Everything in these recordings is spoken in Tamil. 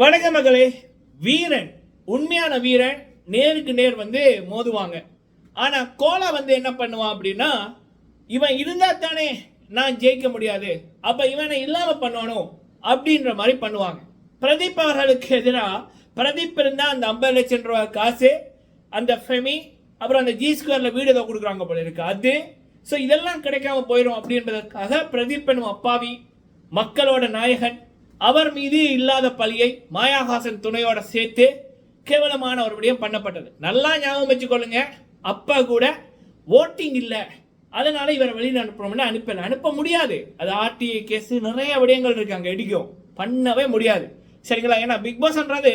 வணக்க மகளே. வீரன் உண்மையான வீரன் நேருக்கு நேர் வந்து மோதுவாங்க. ஆனா கோலா வந்து என்ன பண்ணுவான் அப்படின்னா இவன் இருந்தா தானே நான் ஜெயிக்க முடியாது. அப்ப இவனை இல்லாம பண்ணணும் அப்படின்ற மாதிரி பண்ணுவாங்க. பிரதீப் அவர்களுக்கு எதிராக பிரதீப் இருந்தால் அந்த ஐம்பது லட்சம் ரூபாய் காசு அந்த ஃபெமி அப்புறம் அந்த ஜி ஸ்கொயரில் வீடு ஏதோ கொடுக்குறாங்க போல இருக்கு. அது ஸோ இதெல்லாம் கிடைக்காம போயிடும் அப்படின்றதுக்காக பிரதீப் என்னும் அப்பாவி மக்களோட நாயகன் அவர் மீது இல்லாத பழியை மாயாஹாசன் துணையோட சேர்த்து கேவலமான ஒரு விடயம் பண்ணப்பட்டது. நல்லா ஞாபகம் வச்சுக்கொள்ளுங்க. அப்பா கூட ஓட்டிங் இல்லை. அதனால இவரை வெளியில் அனுப்பணும்னு அனுப்பல. அனுப்ப முடியாது. அது ஆர்டிஐ கேஸ் நிறைய விடயங்கள் இருக்கு அங்கே இடிக்கும். பண்ணவே முடியாது. சரிங்களா? ஏன்னா பிக் பாஸ்ன்றது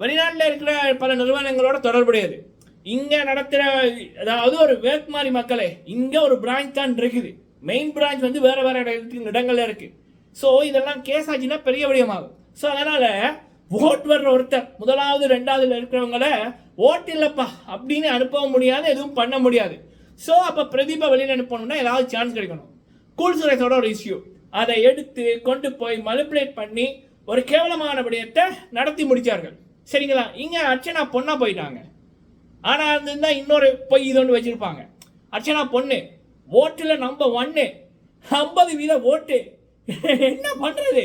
வெளிநாட்டில் இருக்கிற பல நிறுவனங்களோட தொடர்புடையது. இங்கே நடத்துகிற அதாவது ஒரு வேட்மாரி மக்களே இங்கே ஒரு பிரான்ச் தான் இருக்குது. மெயின் பிரான்ச் வந்து வேறு வேறு இடத்துக்கு இடங்களில் இருக்குது ஸோ இதெல்லாம் கேஸ் ஆச்சுன்னா பெரிய விடயமாகும். ஸோ அதனால் ஓட் வர்ற ஒருத்தர் முதலாவது ரெண்டாவதுல இருக்கிறவங்கள ஓட் இல்லைப்பா அப்படின்னு அனுப்பவும் முடியாது எதுவும் பண்ண முடியாது. ஸோ அப்போ பிரதீபை வெளியில் அனுப்பணும்னா ஏதாவது சான்ஸ் கிடைக்கணும். கூல் சுரேஷோட ஒரு இஷ்யூ அதை எடுத்து கொண்டு போய் மலிபுலேட் பண்ணி ஒரு கேவலமான விடயத்தை நடத்தி முடித்தார்கள் சரிங்களா? இங்கே அர்ச்சனா பொண்ணாக போயிட்டாங்க. ஆனால் அது இருந்தால் இன்னொரு பொய் இது ஒன்று வச்சுருப்பாங்க. அர்ச்சனா பொண்ணு ஓட்டில் நம்ப ஒன்று ஐம்பது வீத ஓட்டு என்ன பண்ணுறது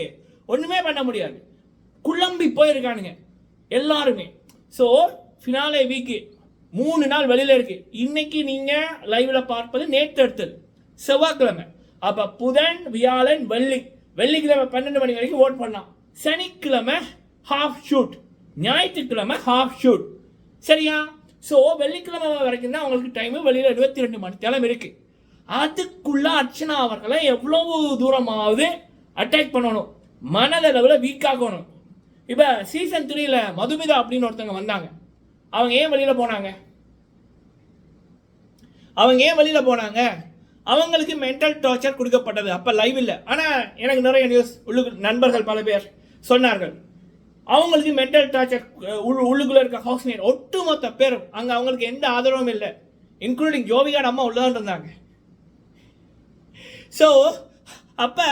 ஒன்றுமே பண்ண முடியாது. குழம்பி போயிருக்கானுங்க. எல்லாருமே. ஸோ ஃபினாலே வீக்கு மூணு நாள் வெளியில் இருக்கு. இன்னைக்கு நீங்கள் லைவில் பார்ப்பது நேற்று எடுத்தது செவ்வாய்க்கிழமை. அப்போ புதன் வியாழன் வெள்ளி. வெள்ளிக்கிழமை பன்னெண்டு மணி வரைக்கும் ஓட் பண்ணலாம். சனிக்கிழமை ஹாஃப் ஷூட் ஞாயிற்றுக்கிழமை ஹாஃப் ஷூட் சரியா? ஸோ வெள்ளிக்கிழமை வரைக்கும் தான் உங்களுக்கு டைமு வெளியில் இருபத்தி ரெண்டு மணி நேரம் இருக்குது அதுக்குள்ள அர்ச்சனா அவர்களை எவ்வளவு தூரமாவது அட்டாக் பண்ணணும். மனதளவில் வீக்காகணும் இப்போ சீசன் த்ரீல மதுமிதா அப்படின்னு ஒருத்தவங்க வந்தாங்க. அவங்க ஏன் வெளியில் போனாங்க? அவங்க ஏன் வெளியில் போனாங்க? அவங்களுக்கு மென்டல் டார்ச்சர் கொடுக்கப்பட்டது. அப்போ லைவ் இல்லை. ஆனால் எனக்கு நிறைய நியூஸ் உள்ளுக்கு நண்பர்கள் பல பேர் சொன்னார்கள். அவங்களுக்கு மென்டல் டார்ச்சர் உள்ளுக்குள்ளே இருக்க ஹவுஸ்மேட் ஒட்டுமொத்த பேரும் அங்கே அவங்களுக்கு எந்த ஆதரவும் இல்லை. இன்க்ளூடிங் ஜோவிகாட் அம்மா உள்ளதான் இருந்தாங்க ஸோ அப்போ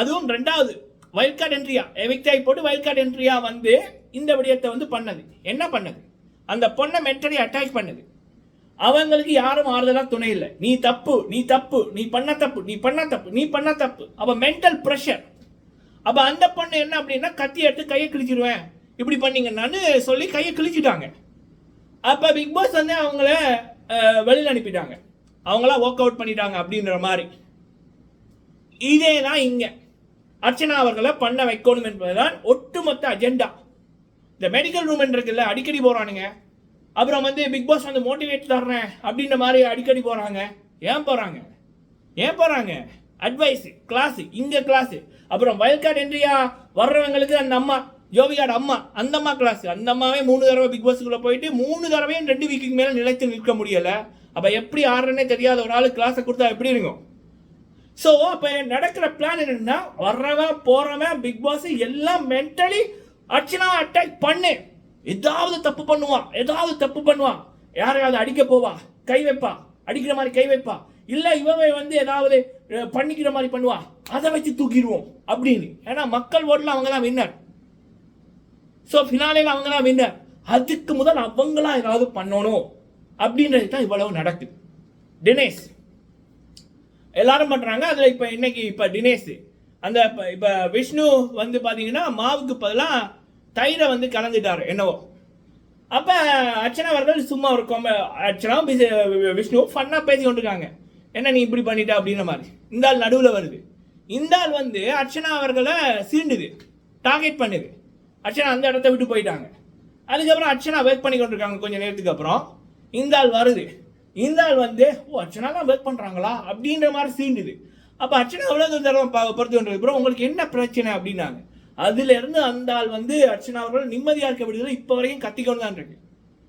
அதுவும் ரெண்டாவது வைல்ட் கார்டு என்ட்ரியா எவிக்ட் ஆகி போட்டு வைல்ட் கார்டு என்ட்ரியா வந்து இந்த விடயத்தை வந்து பண்ணது. என்ன பண்ணது? அந்த பொண்ணை மென்டலி அட்டாக் பண்ணுது. அவங்களுக்கு யாரும் ஆறுதலாக துணை இல்லை. நீ தப்பு நீ தப்பு நீ பண்ண தப்பு நீ பண்ண தப்பு நீ பண்ண தப்பு. அப்போ மென்டல் ப்ரெஷர் அப்போ அந்த பொண்ணு என்ன அப்படின்னா கத்தி எடுத்து கையை கிழிச்சிடுவேன் இப்படி பண்ணீங்கன்னான்னு சொல்லி கையை கிழிச்சிட்டாங்க. அப்போ பிக் பாஸ் வந்து அவங்கள வெளியில் அனுப்பிட்டாங்க. அவங்களா ஒர்க் அவுட் பண்ணிட்டாங்க அப்படின்ற மாதிரி. இதே தான் இங்கே. அர்ச்சனா அவர்களை பண்ண வைக்கணும் என்பதுதான் ஒட்டுமொத்த அஜெண்டா இந்த மெடிக்கல் ரூம் இருக்குல்ல அடிக்கடி போகிறானுங்க அப்புறம் வந்து பிக் பாஸ் வந்து மோட்டிவேட் தர்றேன் அப்படின்ற மாதிரி அடிக்கடி போகிறாங்க ஏன் போகிறாங்க ஏன் போகிறாங்க அட்வைஸ் கிளாஸ் இங்க கிளாஸ் அப்புறம் வயல் கார்டு வர்றவங்களுக்கு அந்த அம்மா ஜோவிகாட் அம்மா அந்த அம்மா கிளாஸ் அந்த அம்மாவே மூணு தடவை பிக் பாஸுக்குள்ளே போயிட்டு மூணு தடவையும் ரெண்டு வீக்குக்கு மேலே நிலைத்து நிற்க முடியலை. அப்போ எப்படி ஆடுறேனே தெரியாத ஒரு ஆள் கிளாஸை கொடுத்தா எப்படி இருக்கும்? ஸோ இப்போ நடக்கிற பிளான் என்னன்னா வர்றவன் போறவன் பிக் பாஸ் எல்லாம் மென்டலி அர்ச்சனா அட்டாக் பண்ணு. ஏதாவது தப்பு பண்ணுவான் ஏதாவது தப்பு பண்ணுவான் யாரையாவது அடிக்க போவா கை வைப்பா அடிக்கிற மாதிரி கை வைப்பா. இல்லை இவவை வந்து ஏதாவது பண்ணிக்கிற மாதிரி பண்ணுவா. அதை வச்சு தூக்கிடுவோம் அப்படின்னு. ஏன்னா மக்கள் ஓட்டில் அவங்க தான் வின்னர் ஸோ ஃபினாலேல அவங்க தான் வின்னர் அதுக்கு முதல் அவங்களா ஏதாவது பண்ணணும். அப்படின்றது தான் இவ்வளவு நடக்குது. தினேஷ் எல்லாரும் பண்ணுறாங்க அதில் இப்போ இன்னைக்கு இப்போ தினேஷ். அந்த இப்போ இப்போ விஷ்ணு வந்து பார்த்தீங்கன்னா மாவுக்கு பதிலாக தயிரை வந்து கலந்துட்டார் என்னவோ. அப்போ அர்ச்சனா அவர்கள் சும்மா ஒரு கொம்ப அர்ச்சனாவும் பிசி- விஷ்ணு ஃபன்னாக பேசி கொண்டிருக்காங்க. என்ன நீ இப்படி பண்ணிட்ட அப்படின்ற மாதிரி. இந்த ஆள் நடுவில் வருது. இந்த ஆள் வந்து அர்ச்சனா அவர்களை சீண்டுது டார்கெட் பண்ணுது. அர்ச்சனா அந்த இடத்த விட்டு போயிட்டாங்க. அதுக்கப்புறம் அர்ச்சனா வெயிட் பண்ணி கொண்டிருக்காங்க கொஞ்சம் நேரத்துக்கு அப்புறம். இந்த ஆள் வருது. இந்த ஆள் வந்து ஓ அர்ச்சனா தான் ஒர்க் பண்ணுறாங்களா அப்படின்ற மாதிரி சீண்டுது. அப்போ அர்ச்சனா எவ்வளவு தரம் பொறுத்து கொண்டு ப்ரோ உங்களுக்கு என்ன பிரச்சனை? அப்படின்னாங்க. அதுலேருந்து அந்த ஆள் வந்து அர்ச்சனா அவர்கள் நிம்மதியாக இருக்க விடுதலை இப்போ வரைக்கும் கத்திக்கொண்டு தான் இருக்கு.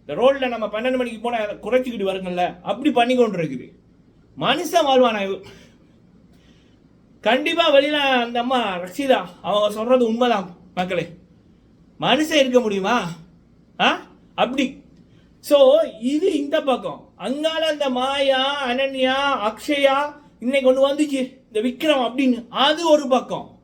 இந்த ரோட்டில் நம்ம பன்னெண்டு மணிக்கு போனால் அதை குறைச்சிக்கிட்டு வருங்கள்ல அப்படி பண்ணி கொண்டு இருக்குது மனுஷன் வாழ்வானா கண்டிப்பாக வெளியில் அந்த அம்மா ரஷிதா அவங்க சொல்கிறது உண்மைதான் மக்களே. மனுஷன் இருக்க முடியுமா? ஆ? அப்படி. ஸோ இது இந்த பக்கம். அங்கால அந்த மாயா அனன்யா அக்ஷயா இன்னைக்கு ஒன்று வந்துச்சு. இந்த விக்ரம் அப்படின்னு. அது ஒரு பக்கம்.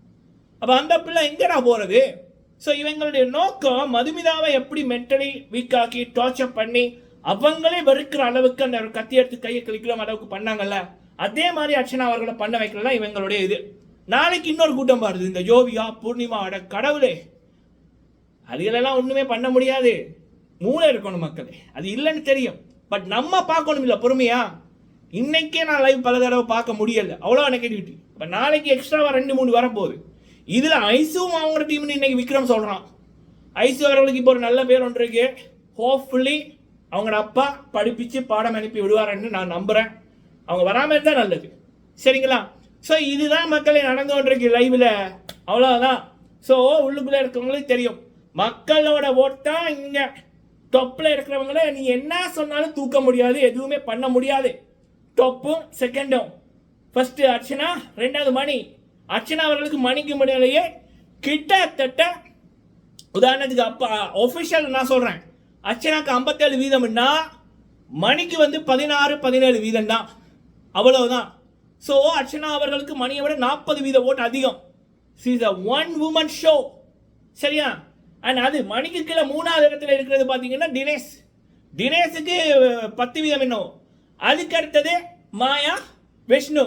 அப்போ அந்த பிள்ளை எங்கடா போகிறது ஸோ இவங்களுடைய நோக்கம் மதுமிதாவை எப்படி மென்டலி வீக்காக்கி டார்ச்சர் பண்ணி அவங்களே வெறுக்கிற அளவுக்கு அந்த ஒரு கத்தி எடுத்து கையை கிளிக்கிற அளவுக்கு பண்ணாங்கல்ல? அதே மாதிரி அர்ச்சனா அவர்களை பண்ண வைக்கிறதா இவங்களுடைய இது. நாளைக்கு இன்னொரு கூட்டம் வருது. இந்த ஜோவியா பூர்ணிமா அட கடவுளே. அதுகளெல்லாம் ஒன்றுமே பண்ண முடியாது. மூளை இருக்கணும் மக்களே. அது இல்லைன்னு தெரியும். பட் நம்ம பார்க்கணும் இல்லை பொறுமையா? இன்னைக்கே நான் லைவ் பல தடவை பார்க்க முடியல. அவ்வளோ நெகட்டிவிட்டி இப்போ நாளைக்கு எக்ஸ்ட்ராவாக ரெண்டு மூணு வரப்போகுது. இதில் ஐசுவும் அவங்க டீம்னு இன்னைக்கு விக்ரம் சொல்கிறான் ஐசு அவர்களுக்கு இப்போ ஒரு நல்ல பேர் ஒன்று இருக்கு. ஹோப்ஃபுல்லி அவங்களோட அப்பா படிப்பிச்சு பாடம் அனுப்பி விடுவாரன்னு நான் நம்புகிறேன் அவங்க வராமல் இருந்தால் நல்லது. சரிங்களா? ஸோ இதுதான் மக்களை நடந்து கொண்டிருக்கு லைவில் அவ்வளோதான் ஸோ உள்ளுக்குள்ளே இருக்கவங்களுக்கு தெரியும். மக்களோட ஓட்டா தான் தொப்பில் இருக்கிறவங்கள நீ என்ன சொன்னாலும் தூக்க முடியாது எதுவுமே பண்ண முடியாது. டொப்பும் செகண்டும் ஃபஸ்ட்டு அர்ச்சனா ரெண்டாவது மணி. அர்ச்சனா அவர்களுக்கு மணிக்கு முடியலையே கிட்டத்தட்ட உதாரணத்துக்கு அப்பா ஒஃபிஷியல் நான் சொல்கிறேன் அர்ச்சனாக்கு ஐம்பத்தேழு வீதம்னா மணிக்கு வந்து பதினாறு பதினேழு வீதம் தான். அவ்வளவுதான். ஸோ அர்ச்சனா அவர்களுக்கு மணியை விட நாற்பது வீத ஓட்டு அதிகம். Is a one woman show சரியா? அண்ட் அது மணிக்கு கீழே மூணாவது இடத்துல இருக்கிறது பார்த்தீங்கன்னா தினேஷ். தினேஷுக்கு பத்து வீதம் இன்னும் அதுக்கு அடுத்தது மாயா விஷ்ணு.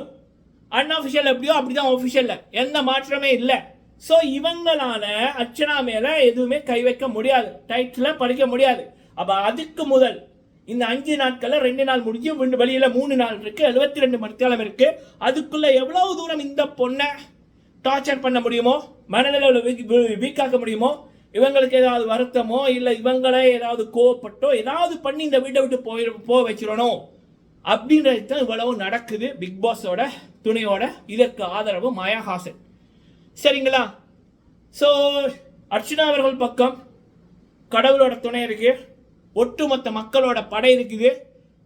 அன்அஃபிஷியல் எப்படியோ அப்படிதான் ஒஃபிஷியல்ல எந்த மாற்றமே இல்லை. ஸோ இவங்களால அர்ச்சனா மேலே எதுவுமே கை வைக்க முடியாது. டைட்டில் படிக்க முடியாது. அப்போ அதுக்கு முதல் இந்த அஞ்சு நாட்களில் ரெண்டு நாள் முடிஞ்சு ரெண்டு வழியில் மூணு நாள் இருக்குது எழுபத்தி ரெண்டு மணித்தேலம் இருக்குது அதுக்குள்ளே எவ்வளவு தூரம் இந்த பொண்ணை டார்ச்சர் பண்ண முடியுமோ? மனநிலையில் வீக்காக்க முடியுமோ? இவங்களுக்கு ஏதாவது வருத்தமோ இல்லை இவங்களே ஏதாவது கோவப்பட்டோ ஏதாவது பண்ணி இந்த வீட்டை விட்டு போய் போக வச்சிடணும். அப்படின்றது தான் இவ்வளவு நடக்குது பிக் பாஸோட துணையோட இதற்கு ஆதரவு மாயா ஹாசன் சரிங்களா? ஸோ அர்ச்சனா அவர்கள் பக்கம் கடவுளோட துணை இருக்கு ஒட்டுமொத்த மக்களோட படை இருக்குது.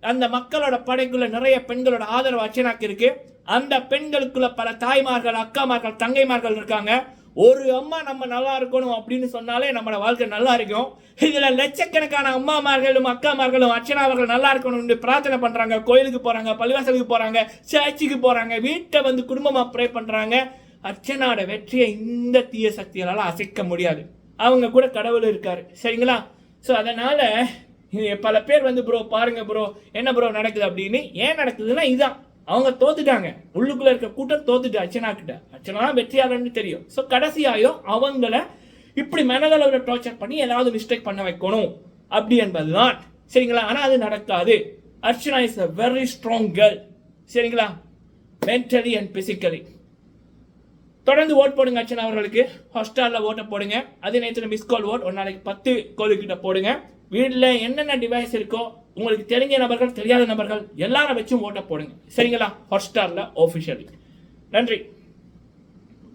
அந்த மக்களோட படைக்குள்ள நிறைய பெண்களோட ஆதரவு அர்ச்சனாக்கு இருக்கு. அந்த பெண்களுக்குள்ள பல தாய்மார்கள் அக்காமார்கள் தங்கைமார்கள் இருக்காங்க. ஒரு அம்மா நம்ம நல்லா இருக்கணும் அப்படின்னு சொன்னாலே நம்மளோட வாழ்க்கை நல்லா இருக்கும். இதில் லட்சக்கணக்கான அம்மாமார்களும் அக்காமார்களும் அர்ச்சனா அவர்கள் நல்லா இருக்கணும்னு பிரார்த்தனை பண்ணுறாங்க கோயிலுக்கு போகிறாங்க பள்ளிவாசலுக்கு போகிறாங்க சர்ச்சுக்கு போகிறாங்க வீட்டை வந்து குடும்பமாக ப்ரே பண்ணுறாங்க அர்ச்சனாவோட வெற்றியை இந்த தீய சக்திகளால் அசைக்க முடியாது. அவங்க கூட கடவுள் இருக்கார். சரிங்களா? ஸோ அதனால் பல பேர் வந்து ப்ரோ பாருங்கள் ப்ரோ என்ன ப்ரோ நடக்குது அப்படின்னு? ஏன் நடக்குதுன்னா இதுதான் அவங்க தோத்துட்டாங்க. உள்ளுக்குள்ள இருக்க கூட்டம் தோத்துட்டு அர்ச்சனா கிட்ட. அர்ச்சனா வெற்றியாளர்னு தெரியும். ஸோ கடைசியாயும் அவங்கள இப்படி மனதளவில் டார்ச்சர் பண்ணி ஏதாவது மிஸ்டேக் பண்ண வைக்கணும். அப்படி என்பதுதான். சரிங்களா? ஆனால் அது நடக்காது. Archana is a very strong girl சரிங்களா? மென்டலி அண்ட் பிசிக்கலி தொடர்ந்து ஓட் போடுங்க அர்ச்சனா அவர்களுக்கு. ஹாஸ்டாலில் ஓட்டை போடுங்க. அதே நேரத்தில் மிஸ் கால் ஓட் ஒரு நாளைக்கு பத்து கோலுக்கிட்ட போடுங்க. வீட்டில் என்னென்ன டிவைஸ் இருக்கோ உங்களுக்கு தெரிஞ்ச நபர்கள் தெரியாத நபர்கள் எல்லாரும் வச்சும் ஓட்டை போடுங்க. சரிங்களா? ஹாட் ஸ்டாரில் ஆஃபிஷியலி நன்றி.